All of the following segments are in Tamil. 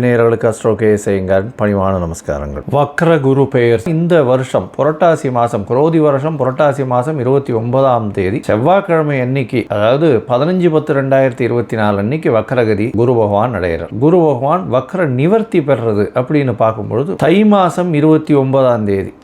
நேயர்களுக்கு அஸ்ட்ரோ செய்யுங்கள் பணிவான நமஸ்காரங்கள். வக்ர குரு பெயர். இந்த வருஷம் புரட்டாசி மாதம் குரோதி வருஷம் புரட்டாசி மாதம் இருபத்தி ஒன்பதாம் தேதி. செவ்வாய்க்கிழமை அன்னைக்கு அதாவது பதினஞ்சு பத்து ரெண்டாயிரத்தி இருபத்தி நாலு அன்னைக்கு வக்ரகதி குரு பகவான் அடைகிறார். குரு பகவான் வக்ர நிவர்த்தி பெறுறது அப்படின்னு பார்க்கும்பொழுது தை மாதம் இருபத்தி ஒன்பதாம் தேதி.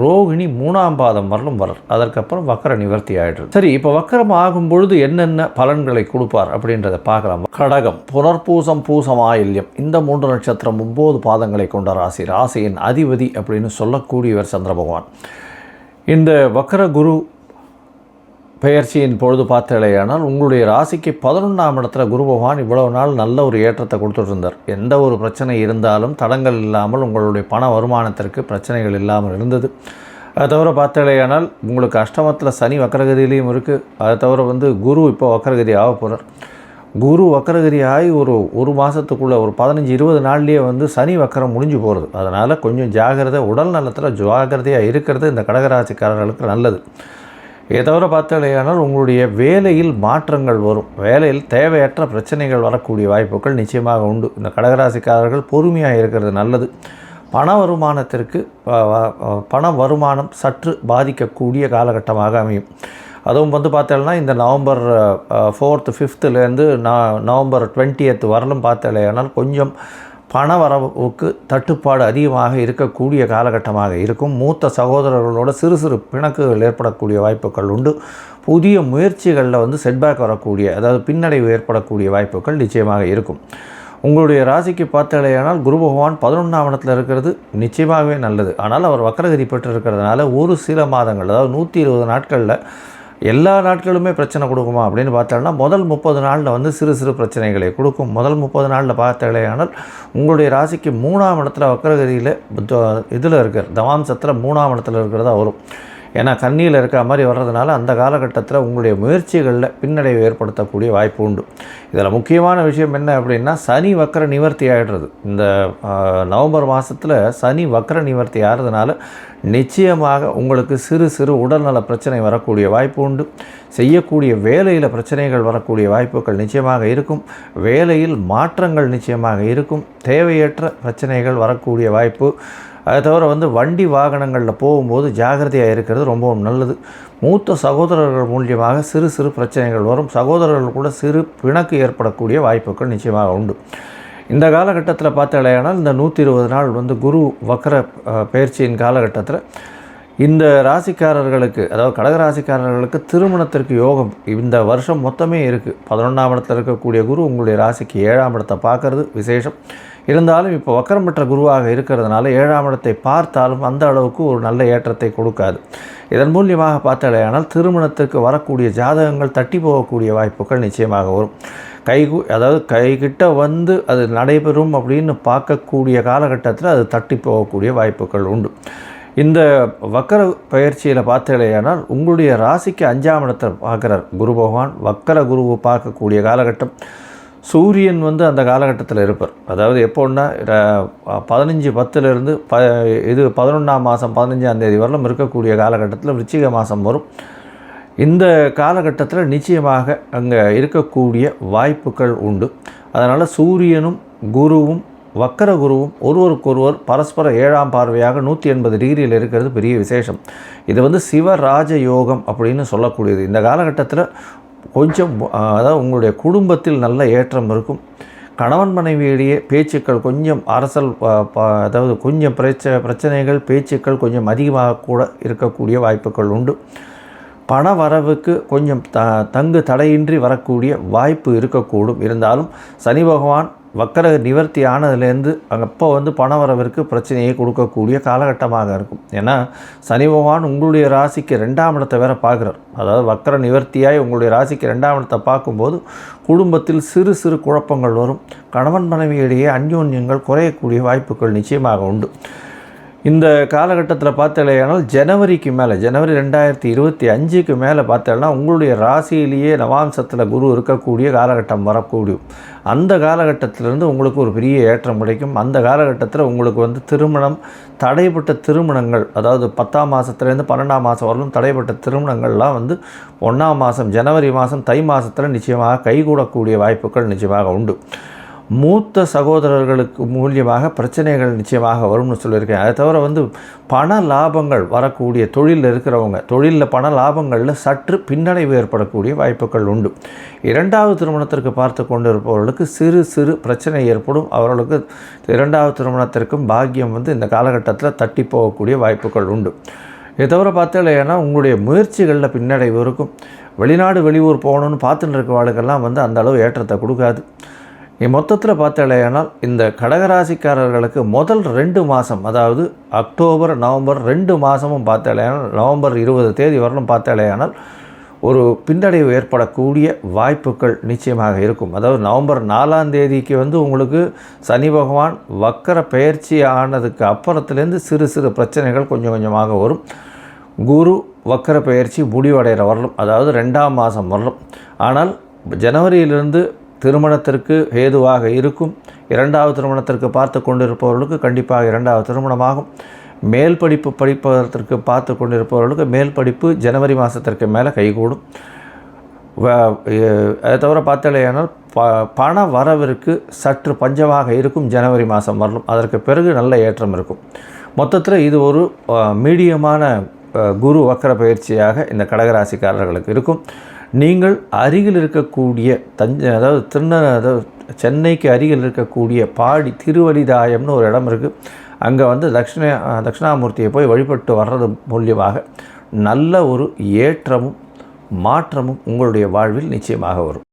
ரோகிணி மூணாம் பாதம் வரலும் வரல் அதற்கப்புறம் வக்கர நிவர்த்தி ஆகிடுது சரி இப்போ வக்கரம் ஆகும் பொழுது என்னென்ன பலன்களை கொடுப்பார் அப்படின்றத பார்க்கலாம். கடகம் புனர்பூசம் பூசம் ஆயில்யம் இந்த மூன்று நட்சத்திரம் ஒம்பது பாதங்களை கொண்ட ராசி. ராசியின் அதிபதி அப்படின்னு சொல்லக்கூடியவர் சந்திர பகவான் இந்த வக்கர குரு பெயர்ச்சியின் பொழுது பார்த்தலையானால் உங்களுடைய ராசிக்கு பதினொன்றாம் இடத்துல குரு பகவான் இவ்வளவு நாள் நல்ல ஒரு ஏற்றத்தை கொடுத்துட்ருந்தார் எந்த ஒரு பிரச்சனை இருந்தாலும் தடங்கள் இல்லாமல் உங்களுடைய பண வருமானத்திற்கு பிரச்சனைகள் இல்லாமல் இருந்தது. அதை தவிர பார்த்தலையானால் உங்களுக்கு அஷ்டமத்தில் சனி வக்கரகதியிலையும் இருக்குது அதை தவிர வந்து குரு இப்போ வக்கரகதி ஆக போகிறார் குரு வக்கரகதி ஆகி ஒரு ஒரு மாதத்துக்குள்ளே ஒரு பதினஞ்சு இருபது நாள்லேயே வந்து சனி வக்கரம் முடிஞ்சு போகிறது அதனால் கொஞ்சம் ஜாகிரதை உடல் நலத்தில் ஜாகிரதையாக இருக்கிறது இந்த கடகராசிக்காரர்களுக்கு நல்லது. இதை தவிர பார்த்தாலேயானால் உங்களுடைய வேலையில் மாற்றங்கள் வரும். வேலையில் தேவையற்ற பிரச்சனைகள் வரக்கூடிய வாய்ப்புகள் நிச்சயமாக உண்டு. இந்த கடகராசிக்காரர்கள் பொறுமையாக இருக்கிறது நல்லது. பண வருமானத்திற்கு பண வருமானம் சற்று பாதிக்கக்கூடிய காலகட்டமாக அமையும். அதுவும் வந்து பார்த்தோம்னா இந்த நவம்பர் ஃபோர்த்து ஃபிஃப்த்துலேருந்து நவம்பர் டுவெண்ட்டியத் வரலும் பார்த்தாலேயானால் கொஞ்சம் பண வரவுக்கு தட்டுப்பாடு அதிகமாக இருக்கக்கூடிய காலகட்டமாக இருக்கும். மூத்த சகோதரர்களோட சிறு சிறு பிணக்குகள் ஏற்படக்கூடிய வாய்ப்புகள் உண்டு. புதிய முயற்சிகளில் வந்து செட்பேக் வரக்கூடிய அதாவது பின்னடைவு ஏற்படக்கூடிய வாய்ப்புகள் நிச்சயமாக இருக்கும். உங்களுடைய ராசிக்கு பார்த்தாலேயானால் குரு பகவான் பதினொன்றாம் இடத்துல இருக்கிறது நிச்சயமாகவே நல்லது. ஆனால் அவர் வக்கரகதி பெற்று இருக்கிறதுனால ஒரு சில மாதங்கள் அதாவது நூற்றி இருபது நாட்களில் எல்லா நாட்களுமே பிரச்சனை கொடுக்குமா அப்படின்னு பார்த்தோம்னா முதல் முப்பது நாளில் வந்து சிறு சிறு பிரச்சனைகளை கொடுக்கும். முதல் முப்பது நாளில் பார்த்தாலேயானால் உங்களுடைய ராசிக்கு மூணாம் இடத்துல வக்கரகதியில் இதில் இருக்கிற தவாம்சத்தில் மூணாம் இடத்துல இருக்கிறதா வரும். ஏன்னா கண்ணியில் இருக்கிற மாதிரி வர்றதுனால அந்த காலகட்டத்தில் உங்களுடைய முயற்சிகளில் பின்னடைவு ஏற்படுத்தக்கூடிய வாய்ப்பு உண்டு. இதில் முக்கியமான விஷயம் என்ன அப்படின்னா சனி வக்கர நிவர்த்தி ஆகிடுறது இந்த நவம்பர் மாதத்தில் சனி வக்கர நிவர்த்தி ஆகிறதுனால நிச்சயமாக உங்களுக்கு சிறு சிறு உடல்நல பிரச்சனை வரக்கூடிய வாய்ப்பு உண்டு. செய்யக்கூடிய வேலையில் பிரச்சனைகள் வரக்கூடிய வாய்ப்புகள் நிச்சயமாக இருக்கும். வேலையில் மாற்றங்கள் நிச்சயமாக இருக்கும். தேவையற்ற பிரச்சனைகள் வரக்கூடிய வாய்ப்பு. அதை தவிர வந்து வண்டி வாகனங்களில் போகும்போது ஜாகிரதையாக இருக்கிறது ரொம்பவும் நல்லது. மூத்த சகோதரர்கள் மூலியமாக சிறு சிறு பிரச்சனைகள் வரும். சகோதரர்கள் கூட சிறு பிணக்கு ஏற்படக்கூடிய வாய்ப்புகள் நிச்சயமாக உண்டு. இந்த காலகட்டத்தில் பார்த்தாலேயானால் இந்த நூற்றி இருபது நாள் வந்து குரு வக்கர பயிற்சியின் காலகட்டத்தில் இந்த ராசிக்காரர்களுக்கு அதாவது கடக ராசிக்காரர்களுக்கு திருமணத்திற்கு யோகம். இந்த வருஷம் மொத்தமே இருக்குது பதினொன்றாம் இடத்தில் இருக்கக்கூடிய குரு உங்களுடைய ராசிக்கு ஏழாம் இடத்தை பார்க்கறது விசேஷம். இருந்தாலும் இப்போ வக்கரம் பெற்ற குருவாக இருக்கிறதுனால ஏழாம் இடத்தை பார்த்தாலும் அந்த அளவுக்கு ஒரு நல்ல ஏற்றத்தை கொடுக்காது. இதன் மூலியமாக பார்த்தாலேயானால் திருமணத்திற்கு வரக்கூடிய ஜாதகங்கள் தட்டி போகக்கூடிய வாய்ப்புகள் நிச்சயமாக வரும். கை அதாவது கைகிட்ட வந்து அது நடைபெறும் அப்படின்னு பார்க்கக்கூடிய காலகட்டத்தில் அது தட்டி போகக்கூடிய வாய்ப்புகள் உண்டு. இந்த வக்கர பயிற்சியில் பார்த்தீங்களேயானால் உங்களுடைய ராசிக்கு அஞ்சாம் இடத்தை பார்க்குறார் குரு பகவான். வக்கர குருவை பார்க்கக்கூடிய காலகட்டம் சூரியன் வந்து அந்த காலகட்டத்தில் இருப்பார். அதாவது எப்போன்னா பதினஞ்சு பத்துலேருந்து ப இது பதினொன்றாம் மாதம் பதினஞ்சாம் தேதி வரலும் இருக்கக்கூடிய காலகட்டத்தில் விருச்சிக மாதம் வரும். இந்த காலகட்டத்தில் நிச்சயமாக அங்கே இருக்கக்கூடிய வாய்ப்புகள் உண்டு. அதனால் சூரியனும் குருவும் வக்கர குருவும் ஒருவருக்கொருவர் பரஸ்பர ஏழாம் பார்வையாக நூற்றி எண்பது டிகிரியில் இருக்கிறது பெரிய விசேஷம். இது வந்து சிவராஜ யோகம் அப்படின்னு சொல்லக்கூடியது. இந்த காலகட்டத்தில் கொஞ்சம் அதாவது உங்களுடைய குடும்பத்தில் நல்ல ஏற்றம் இருக்கும். கணவன் மனைவியிடையே பேச்சுக்கள் கொஞ்சம் அரசல் அதாவது கொஞ்சம் பிரச்ச பிரச்சனைகள் பேச்சுக்கள் கொஞ்சம் அதிகமாக கூட இருக்கக்கூடிய வாய்ப்புகள் உண்டு. பண வரவுக்கு கொஞ்சம் த தங்கு தடையின்றி வரக்கூடிய வாய்ப்பு இருக்கக்கூடும். இருந்தாலும் சனி பகவான் வக்கர நிவர்த்தி ஆனதுலேருந்து அப்போ வந்து பணம் வரவிற்கு பிரச்சனையை கொடுக்கக்கூடிய காலகட்டமாக இருக்கும். ஏன்னா சனி பகவான் உங்களுடைய ராசிக்கு ரெண்டாம் இடத்தை வேற பார்க்குறார். அதாவது வக்கர நிவர்த்தியாய் உங்களுடைய ராசிக்கு ரெண்டாம் இடத்தை பார்க்கும்போது குடும்பத்தில் சிறு சிறு குழப்பங்கள் வரும். கணவன் மனைவியிடையே அந்யோன்யங்கள் குறையக்கூடிய வாய்ப்புகள் நிச்சயமாக உண்டு. இந்த காலகட்டத்தில் பார்த்தலையானால் ஜனவரிக்கு மேலே ஜனவரி ரெண்டாயிரத்தி இருபத்தி அஞ்சுக்கு மேலே பார்த்தேன்னா உங்களுடைய ராசியிலேயே நவாம்சத்தில் குரு இருக்கக்கூடிய காலகட்டம் வரக்கூடியும் அந்த காலகட்டத்திலேருந்து உங்களுக்கு ஒரு பெரிய ஏற்றம் கிடைக்கும். அந்த காலகட்டத்தில் உங்களுக்கு வந்து திருமணம் தடைப்பட்ட திருமணங்கள் அதாவது பத்தாம் மாதத்துலேருந்து பன்னெண்டாம் மாதம் வரலும் தடைப்பட்ட திருமணங்கள்லாம் வந்து ஒன்றாம் மாதம் ஜனவரி மாதம் தை மாதத்தில் நிச்சயமாக கைகூடக்கூடிய வாய்ப்புகள் நிச்சயமாக உண்டு. மூத்த சகோதரர்களுக்கு மூலியமாக பிரச்சனைகள் நிச்சயமாக வரும்னு சொல்லியிருக்கேன். அதை தவிர வந்து பண லாபங்கள் வரக்கூடிய தொழிலில் இருக்கிறவங்க தொழிலில் பண லாபங்களில் சற்று பின்னடைவு ஏற்படக்கூடிய வாய்ப்புகள் உண்டு. இரண்டாவது திருமணத்திற்கு பார்த்து கொண்டு இருப்பவர்களுக்கு சிறு சிறு பிரச்சனை ஏற்படும். அவர்களுக்கு இரண்டாவது திருமணத்திற்கும் பாக்கியம் வந்து இந்த காலகட்டத்தில் தட்டி போகக்கூடிய வாய்ப்புகள் உண்டு. இதை தவிர பார்த்தீங்கன்னா உங்களுடைய முயற்சிகளில் பின்னடைவு இருக்கும். வெளிநாடு வெளியூர் போகணும்னு பார்த்துட்டு வாழ்க்கெல்லாம் வந்து அந்த அளவு ஏற்றத்தை கொடுக்காது. மொத்தத்தில் பார்த்தாலேயானால் இந்த கடகராசிக்காரர்களுக்கு முதல் ரெண்டு மாதம் அதாவது அக்டோபர் நவம்பர் ரெண்டு மாதமும் பார்த்தாலேயானால் நவம்பர் இருபது தேதி வரலும் பார்த்தாலேயானால் ஒரு பின்னடைவு ஏற்படக்கூடிய வாய்ப்புகள் நிச்சயமாக இருக்கும். அதாவது நவம்பர் நாலாம் தேதிக்கு வந்து உங்களுக்கு சனி பகவான் வக்கர பயிற்சி ஆனதுக்கு அப்புறத்துலேருந்து சிறு சிறு பிரச்சனைகள் கொஞ்சம் கொஞ்சமாக வரும். குரு வக்கர பயிற்சி முடிவடைகிற வரலும் அதாவது ரெண்டாம் மாதம் வரலும். ஆனால் ஜனவரியிலிருந்து திருமணத்திற்கு ஏதுவாக இருக்கும். இரண்டாவது திருமணத்திற்கு பார்த்து கொண்டிருப்பவர்களுக்கு கண்டிப்பாக இரண்டாவது திருமணமாகும். மேல் படிப்பு படிப்பதற்கு பார்த்து கொண்டிருப்பவர்களுக்கு மேல் படிப்பு ஜனவரி மாதத்திற்கு மேலே கைகூடும். அதை தவிர பார்த்தாலேயானால் ப பண வரவிற்கு சற்று பஞ்சமாக இருக்கும் ஜனவரி மாதம் வரலும். அதற்கு பிறகு நல்ல ஏற்றம் இருக்கும். மொத்தத்தில் இது ஒரு மீடியமான குரு வக்கர பயிற்சியாக இந்த கடகராசிக்காரர்களுக்கு இருக்கும். நீங்கள் அருகில் இருக்கக்கூடிய தஞ்சை அதாவது திருந அதாவது சென்னைக்கு அருகில் இருக்கக்கூடிய பாடி திருவலிதாயம்னு ஒரு இடம் இருக்குது அங்கே வந்து தட்சிண தட்சிணாமூர்த்தியை போய் வழிபட்டு வர்றது மூலியமாக நல்ல ஒரு ஏற்றமும் மாற்றமும் உங்களுடைய வாழ்வில் நிச்சயமாக வரும்.